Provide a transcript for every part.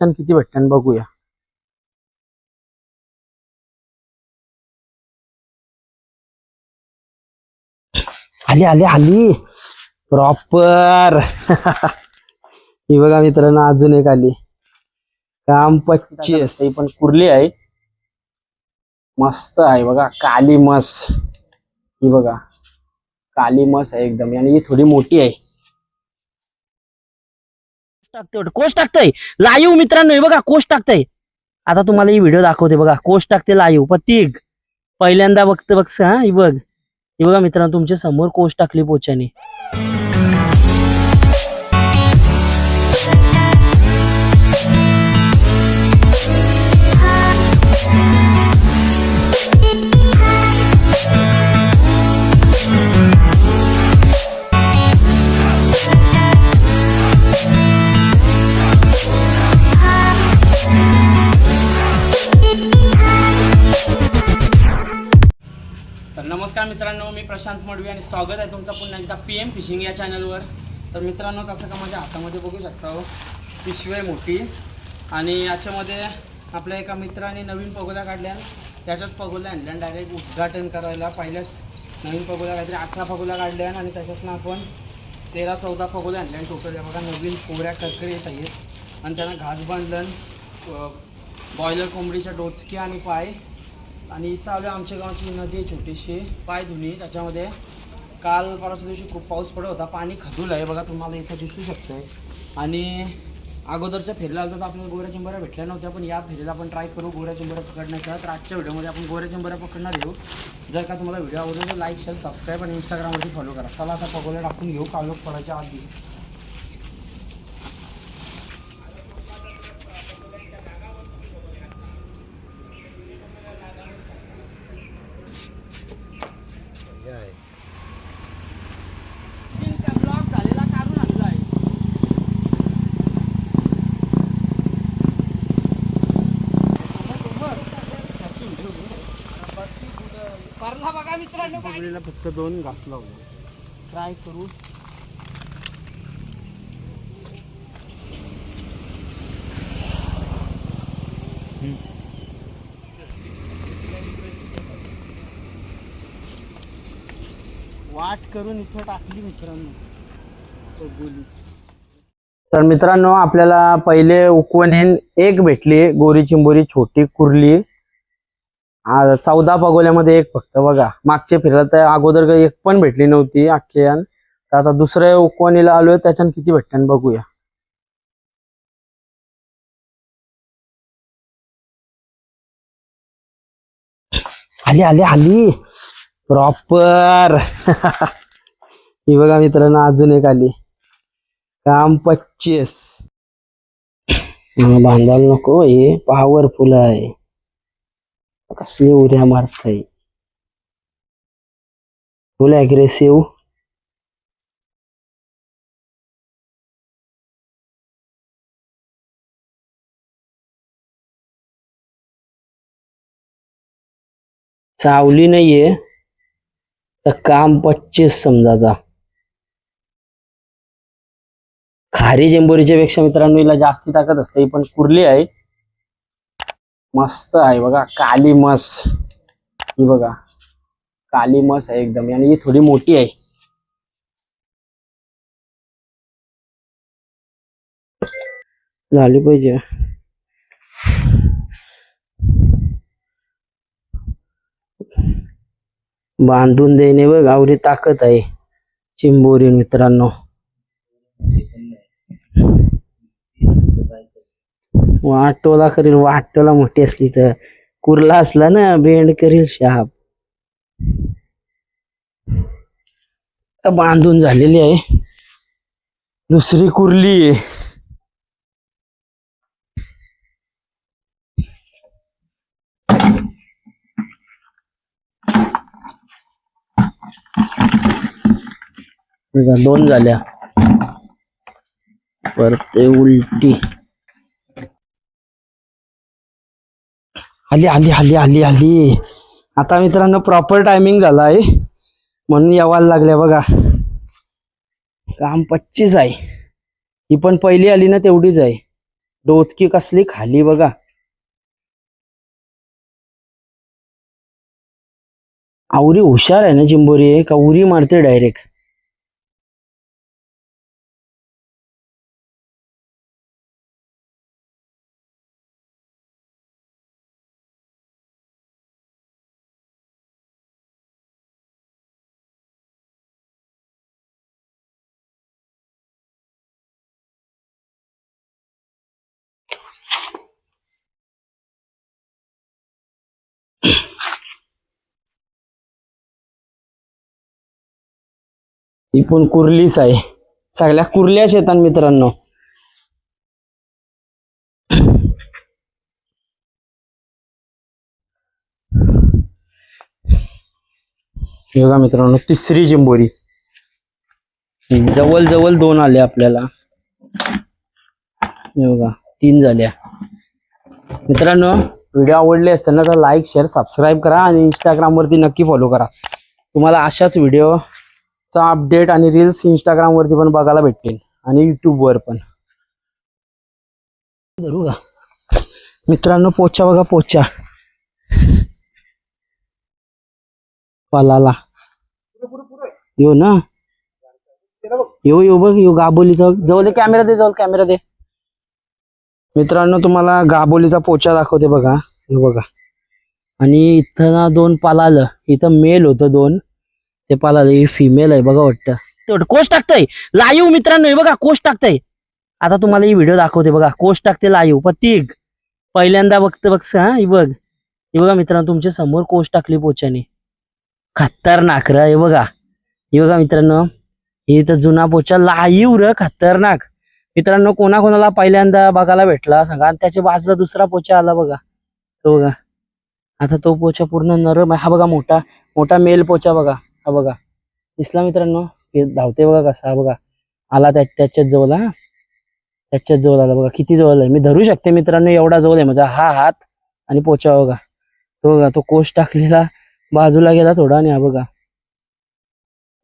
त्याच्यानं किती भेटतात बघूया. आली आली आली. प्रॉपर ही बघा मित्रांनो अजून एक आली. काम पच्चीस. ही पण कुर्ली आहे. मस्त आहे बघा काली मस. ही बघा काली मस आहे एकदम. आणि ही थोडी मोठी आहे. टाकतोय कोष टाकतंय? लाईव्ह मित्रांनो हे बघा कोष टाकतंय. आता तुम्हाला ही व्हिडिओ दाखवते बघा. कोष टाकते लाईव्ह पतिक पहिल्यांदा बघते बघ हा ही बघ. बघा मित्रांनो तुमच्यासमोर कोष टाकली पोचाने मित्रांनो मी प्रशांत मडवी आणि स्वागत आहे तुमचं पुन्हा एकदा पी एम फिशिंग या चॅनलवर. तर मित्रांनो तसं का माझ्या हातामध्ये बघू शकता हो पिशवी आहे मोठी. आणि याच्यामध्ये आपल्या एका मित्राने नवीन पगोल्या काढल्या. त्याच्याच पगोल्या आणल्या डायरेक्ट उद्घाटन करायला पहिल्याच नवीन पगोल्या काहीतरी अठरा पगोल्या काढल्या आणि त्याच्यातनं आपण तेरा चौदा पगोल्या आणल्या टोटल या बघा नवीन कोऱ्या करकरी येत आहेत. आणि त्यांना घास बांधलं बॉयलर कोंबडीच्या डोचकी आणि पाय आणि इथं आलो आमच्या गावची नदी आहे छोटीशी पायधुनी त्याच्यामध्ये काल परवाच्या दिवशी खूप पाऊस पडत होता पाणी खदूल आहे. बघा तुम्हाला इथं दिसू शकतंय. आणि अगोदरच्या फेरीला आलं तर आपल्याला गोऱ्या चिंबऱ्या भेटल्या नव्हत्या पण या फेरीला आपण ट्राय करू गोऱ्या चिंबऱ्या पकडण्याचा. तर आजच्या व्हिडिओमध्ये आपण गोऱ्या चिंबऱ्या पकडणार येऊ हो. जर का तुम्हाला व्हिडिओ आवडला तर लाईक शेअर सबस्क्राईब आणि इंस्टाग्रामवरती फॉलो करा. चला आता पगोल्या टाकून घेऊ. कालोख पडायच्या आधी ब्लॉक झालेला काढून आणला आहे फक्त दोन घास लावले. ट्राय करू. वाट करून इथं टाकली मित्रांनो. गोली तर मित्रांनो आपल्याला पहिले उकवणीन एक भेटली गोरी चिंबोरी छोटी कुर्ली. चौदा पगोल्यामध्ये एक फक्त बघा. मागचे फिरला तर अगोदर एक पण भेटली नव्हती अख्ख्यान तर आता दुसऱ्या उकवणीला आलोय त्याच्यानं किती भेटतात बघूया. आली आली आली. प्रॉपर ही बघा मित्रांनो अजून एक आली. काम पच्चीस. बांधायला नको हे पॉवरफुल आहे. कसली उऱ्या मारताय? फुल अग्रेसिव्ह चावली नाहीये तर काम पच्चीस समजा आता खारी जेंबोरीच्या पेक्षा मित्रांनो हिला जास्ती ताकद असते ही पण कुर्ली आहे. मस्त आहे बघा काली मस. ही बघा काली मस आहे एकदम. आणि ही थोडी मोठी आहे. झाली पाहिजे. बांधून देणे बघ आवडी ताकद आहे. चिंबोरी मित्रांनो. वाटोला करील वाटोला मोठी असली तर. कुर्ला असला ना बेंड करील शाप. बांधून झालेली आहे. दुसरी कुर्ली आहे. दोन झाल्या. परत ते उलटी. आली आली आली आली आली आता मित्रांनो प्रॉपर टायमिंग झाला आहे म्हणून यावायला लागल्या बघा. काम पच्चीस आहे. ही पण पहिली आली ना तेवढीच आहे. डोचकी कसली खाली बघा. आवरी हुशार आहे ना चिंबोरी? का उरी मारते डायरेक्ट ही पण कुर्लीच आहे. सगळ्या कुर्ल्याच येतात मित्रांनो. बघा मित्रांनो तिसरी जिंबोरी. जवळ जवळ दोन आले आपल्याला. बघा तीन झाल्या. मित्रांनो व्हिडिओ आवडले असेल ना तर लाईक शेअर सबस्क्राईब करा आणि इंस्टाग्राम वरती नक्की फॉलो करा. तुम्हाला अशाच व्हिडिओ चा अपडेट आणि रील्स इंस्टाग्राम वरती पण बघायला भेटतील. आणि युट्यूब वर पण. धरू का? मित्रांनो पोचा बघा पोचा. पालाला. येऊ ना. येऊ येऊ बघ येऊ गाबोलीचा. जवळ दे कॅमेरा दे जवळ कॅमेरा दे. मित्रांनो तुम्हाला गाबोलीचा पोचा दाखवते बघा. हे बघा. आणि इथं ना दोन पालालं. इथं मेल होतं दोन. ते पाला हे फिमेल आहे बघा वाटतं. तेवढं कोष टाकतंय. लाईव्ह मित्रांनो बघा कोष टाकतंय. आता तुम्हाला ही व्हिडिओ दाखवते बघा कोष टाकते लाईव्ह पतिक पहिल्यांदा बघते बघ हा ही बघ. हे बघा मित्रांनो तुमच्यासमोर कोष टाकली पोच्याने. खतरनाक र हे बघा. हे बघा मित्रांनो हे तर जुना पोचा लाईव्ह र खतरनाक. मित्रांनो कोणाकोणाला पहिल्यांदा बघायला भेटला सांगा. आणि त्याच्या बाजूला दुसरा पोचा आला बघा. तो बघा. आता तो पोचा पूर्ण नरम हा बघा मोठा मोठा मेल पोचा बघा. हा बघा. दिसला मित्रांनो? धावते बघा कसा हा बघा. आला त्या त्याच्याच जवळ हा. त्याच्याच जवळ आला बघा. किती जवळ आहे मी धरू शकते मित्रांनो एवढा जवळ आहे म्हणजे हा हात आणि पोचा बघा. तो बघा तो कोष टाकलेला बाजूला गेला थोडा आणि हा बघा.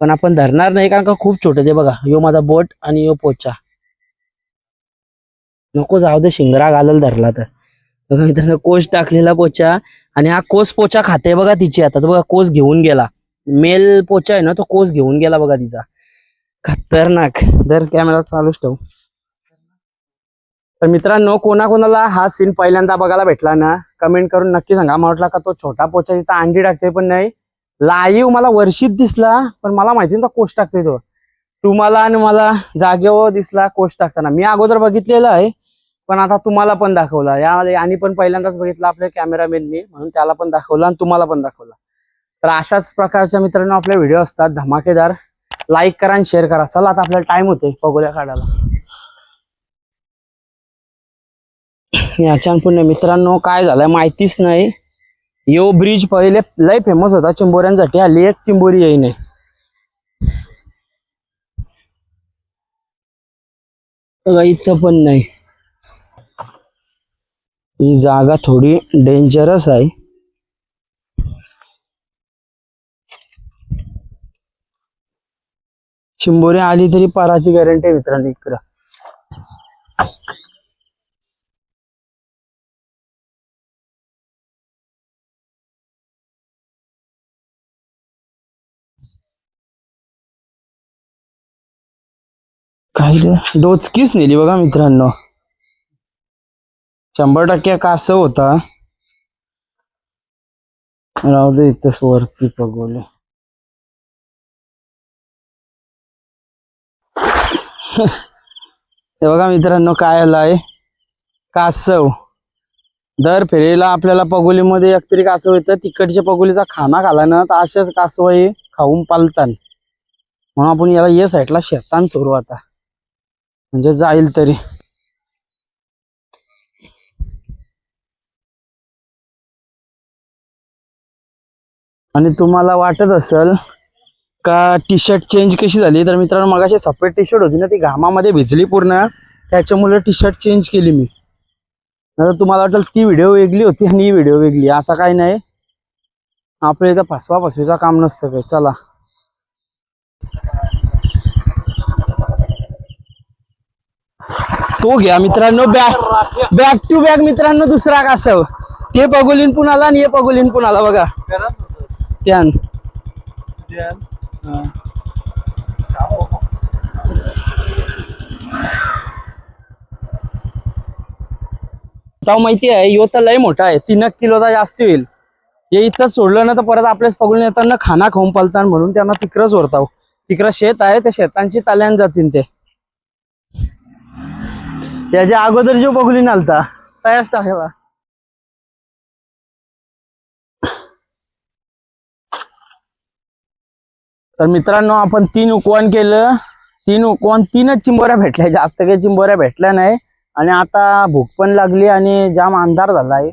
पण आपण धरणार नाही कारण का खूप छोटे ते बघा. यो माझा बोट आणि यो पोचा. नको जाऊ दे शिंगरा घालल धरला तर. बघा मित्रांनो कोश टाकलेला पोचा आणि हा कोस पोचा खाते बघा तिची आता. बघा कोस घेऊन गेला. मेल पोचा आहे ना तो कोस घेऊन गेला बघा तिचा. खतरनाक. दर कॅमेरा चालूच ठेवू. तर मित्रांनो कोणाकोणाला हा सीन पहिल्यांदा बघायला भेटला ना कमेंट करून नक्की सांगा. मला वाटला का तो छोटा पोचा तिथं अंडी टाकते पण नाही. लाईव्ह मला वर्षीत दिसला पण मला माहिती ना कोस टाकते तो. तुम्हाला आणि मला जागेवर दिसला कोष टाकताना. मी अगोदर बघितलेलं आहे पण आता तुम्हाला पण दाखवला. यामध्ये यांनी पण पहिल्यांदाच बघितला आपल्या कॅमेरामॅननी म्हणून त्याला पण दाखवलं आणि तुम्हाला पण दाखवला. तर अशाच प्रकारच्या मित्रांनो आपले व्हिडिओ असतात. धमाकेदार. लाईक करा आणि शेअर करा. चला आता आपल्याला टाइम होते पगोल्या काढायला. याच्या पुण्य मित्रांनो काय झालंय माहितीच नाही. यो ब्रिज पहिले लय फेमस होता चिंबोऱ्यांसाठी. हल्ली एक चिंबोरी येई नाही इथं पण नाही. ही जागा थोडी डेंजरस आहे. चिंबोरी आली तरी पाराची गॅरंटी आहे मित्रांनो इकडं. काही डोचकीच नेली बघा मित्रांनो. शंभर टक्के कास होता. राहू दे इथंच वरती पगवले. हे बघा मित्रांनो काय आलाय कासव. दर फेरीला आपल्याला पगोलीमध्ये एकतरी कासव येतं. तिकडच्या पगोलीचा खाना खाला ना तर असेच कासव हे खाऊन पालतात म्हणून आपण याला या साईडला शेतान सोडू आता. म्हणजे जाईल तरी. आणि तुम्हाला वाटत असेल का टी शर्ट चेंज कशी झाली? तर मित्रांनो मगाशी सफेद टी शर्ट होती ना ती घामामध्ये भिजली पूर्ण. त्याच्यामुळे टी शर्ट चेंज केली मी. आता तुम्हाला वाटेल ती व्हिडिओ वेगळी होती आणि ही व्हिडिओ वेगळी. असा काही नाही. आपल्या इथं फसवा फसवीचा काम नसतं काही. चला. तो घ्या मित्रांनो बॅक बॅक टू बॅक मित्रांनो दुसरा कासव ते पगोलीन पुण्याला आणि हे पगोलीन पुण्याला बघा. त्यान. जाऊ माहिती आहे यो तर लय मोठा आहे. तीन किलोचा जास्त होईल. हे इथं सोडलं ना तर परत आपल्याच पकडून येताना खाना खाऊन पालतात म्हणून त्यांना तिकडं सोडताव हो. तिकडं शेत आहे त्या शेतांची ताल्यान जातील ते. याच्या अगोदर जो बघुलीन आलता तयार टाकला तर मित्रांनो आपण तीन उकवण केलं. तीन उकवण तीनच चिंबोऱ्या भेटल्या. जास्त काही चिंबोऱ्या भेटल्या नाही. आणि आता भूक पण लागली आणि जाम अंधार झालाय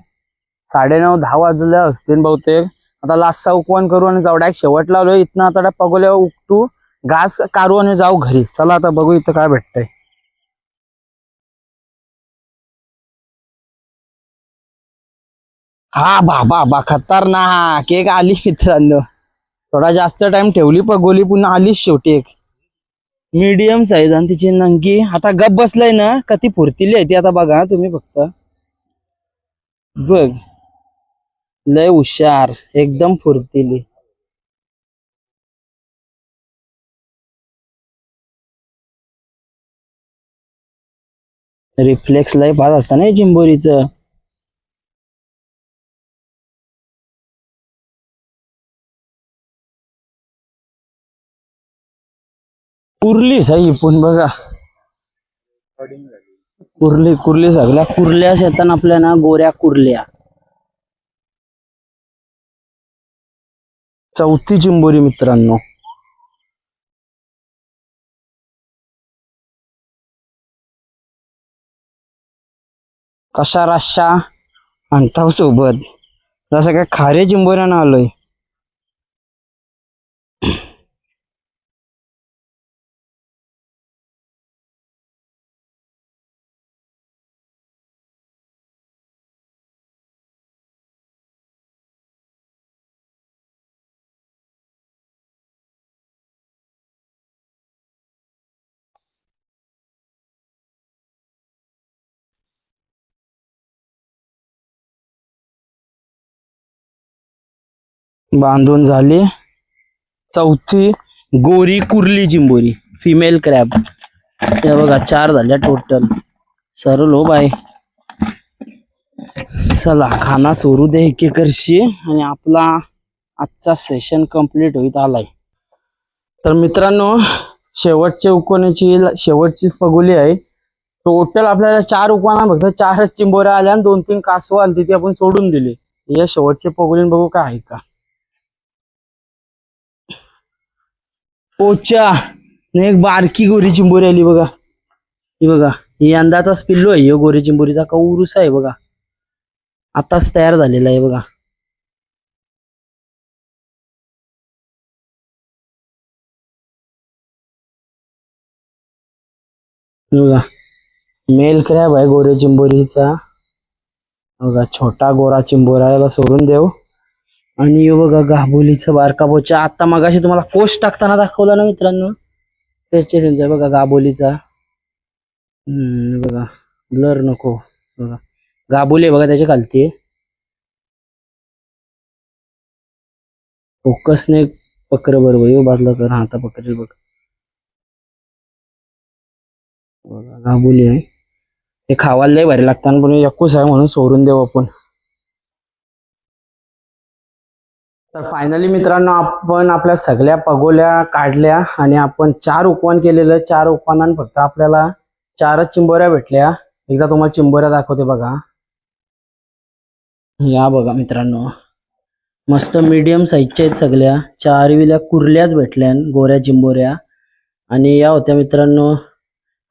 साडेनऊ दहा वाजलं असतील बहुतेक. आता लास्टचा उकवण करू आणि जाऊ. डायरेक्ट शेवट लावलो इथनं आता पगोल्या उकटू. घास काढू आणि जाऊ घरी. चला आता बघू इथं काय भेटतंय. हा बाबा बा खतरनाक. एक आली मित्रांनो. थोडा जास्त टाइम ठेवली पगोली पुन्हा आलीच शेवटी एक. मीडियम साईज आणि तिची नंकी आता गप बसलाय ना का ती फुरतीली आहे ती आता बघा तुम्ही फक्त. बघ. लय हुशार एकदम फुरतीली. रिफ्लेक्स लय पाहत असताना ना कुर्ली साई पण बघा. कुर्ली कुर्ली सगळ्या कुर्ल्या शेतान आपल्या ना गोऱ्या कुर्ल्या. चौथी चिंबोरी मित्रांनो. कशा राशा? आणताव सोबत. जसं काय खारे चिंबोऱ्यानं आलोय. बांधून झाली. चौथी गोरी कुर्ली चिंबोरी फिमेल क्रॅब हे बघा चार झाल्या टोटल सर लो बाय चला खाना सोडू दे एक एकरशी आणि आपला आजचा सेशन कंप्लीट होईत आलाय. तर मित्रांनो शेवटच्या उकवण्याची शेवटचीच पगोली आहे. टोटल आपल्याला चार उकवाना फक्त चारच चिंबोऱ्या आल्या आणि दोन तीन कासवं आली ती आपण सोडून दिली. या शेवटच्या पगोलीन बघू काय आहे का. ओच्या. एक बारकी गोरी चिंबोरी आली बघा. ही बघा ही अंदाचाच पिल्लो आहे गोरी चिंबोरीचा कौरुस आहे बघा. आताच तयार झालेला आहे बघा. बघा मेल क्रॅब आहे गोरे चिंबोरीचा. बघा छोटा गोरा चिंबोरा याला सोडून देऊ आणि बघा गाबोलीचं बारका बोचा. आता मगाशी तुम्हाला कोश टाकताना दाखवला ना मित्रांनो? त्याचे त्यांचा बघा गाबोलीचा. हम्म बघा. ब्लर नको. बघा. गाबोली आहे बघा त्याच्या खालती. फोकसने पकर बरोबर. येऊ बाजला कर. हा आता पकरेल बघ. बघा गाबोली आहे. हे खावायला लय भारी लागताना पण एकूच आहे म्हणून सोडून देऊ आपण. तर फायनली मित्रांनो आपण आपल्या सगळ्या पगोल्या काढल्या आणि आपण चार उपवान केलेलं. चार उपवानान फक्त आपल्याला चारच चिंबोऱ्या भेटल्या. एकदा तुम्हाला चिंबोऱ्या दाखवते बघा. या बघा मित्रांनो. मस्त मीडियम साईजच्या आहेत सगळ्या. चार विल्या कुर्ल्याच भेटल्या गोऱ्या चिंबोऱ्या. आणि या होत्या मित्रांनो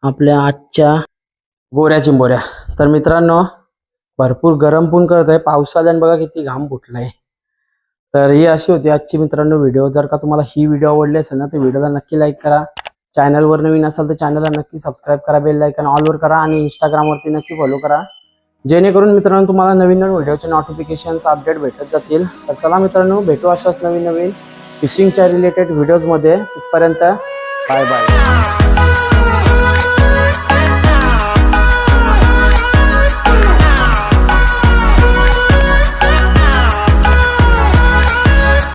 आपल्या आजच्या गोऱ्या चिंबोऱ्या. तर मित्रांनो भरपूर गरम पण करत आहे पाऊस बघा किती घाम फुटलाय. तर ही अशी होती आजची मित्रांनो व्हिडिओ जर का तुम्हाला ही व्हिडिओ आवडली असेल ना तर व्हिडिओला नक्की लाईक करा. चॅनलवर नवीन असाल तर चॅनलला नक्की सबस्क्राईब करा बेल लाईकन ऑलवर करा आणि इंस्टाग्रामवरती नक्की फॉलो करा. जेणेकरून मित्रांनो तुम्हाला नवीन नवीन व्हिडिओचे नोटिफिकेशन्स अपडेट भेटत जातील. तर चला मित्रांनो भेटू अशाच नवीन नवीन फिशिंगच्या रिलेटेड व्हिडिओजमध्ये तिथपर्यंत बाय बाय